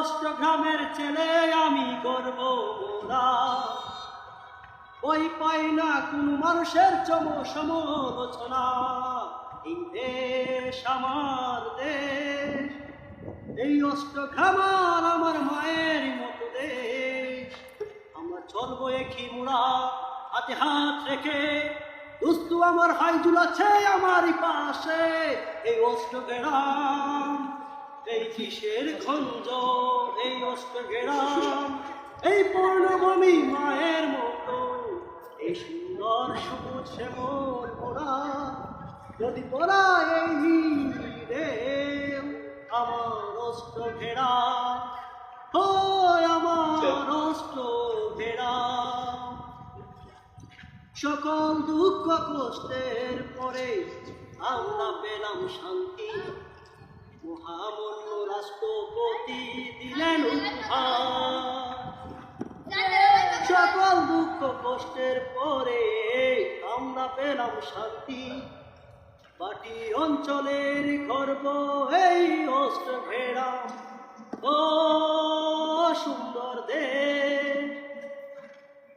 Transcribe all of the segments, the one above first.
অষ্টগ্রামের ছেলে আমি করব ওই পাই না কোন মানুষের চম সমালোচনা। এই দেশ আমার দেশ, এই অষ্টগ্রামার আমার মায়ের মতো দেশ। আমরা চলবো একই মুড়া, হাতে হাত রেখে। দুস্তু আমার হাই ঝুলাচ্ছে আমারই পাশে। এই অষ্টগ্রাম কিসের খঞ্জ এই অস্ত অষ্টগ্রাম এই পূর্ণভূমি মায়ের মতো এই সুন্দর সবুজ শ্যামল পোড়া যদি পোড়া এই রে আমার অস্ত ঘেরা ও আমার অস্ত ঘেরা সকল দুঃখ কষ্টের পরে আমরা পেলাম শান্তি। মহামূল্য রাষ্ট্রপতি দিলেন সকল দুঃখ কষ্টের পরে আমরা পেলাম শান্তি। বাটি অঞ্চলের গর্ব এই অষ্ট ঘেরা ও সুন্দর দেশ।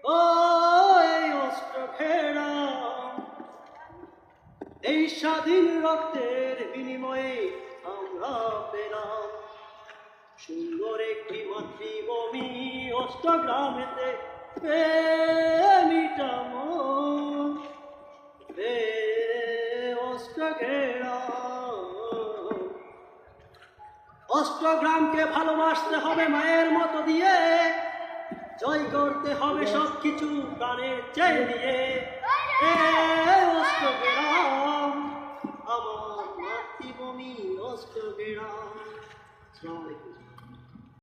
ও এই অষ্ট ঘেরা এই স্বাধীন রক্তের বিনিময়ে আমরা পেলাম সুন্দর একটি মাতৃভূমি অষ্টগ্রামেতে। প্রেমিটাম রে অষ্টগ্রাম অষ্টগ্রামকে ভালোবাসতে হবে মায়ের মতো দিয়ে জয় করতে হবে সব কিছু প্রাণে চেয়ে দিয়ে Shri Ram.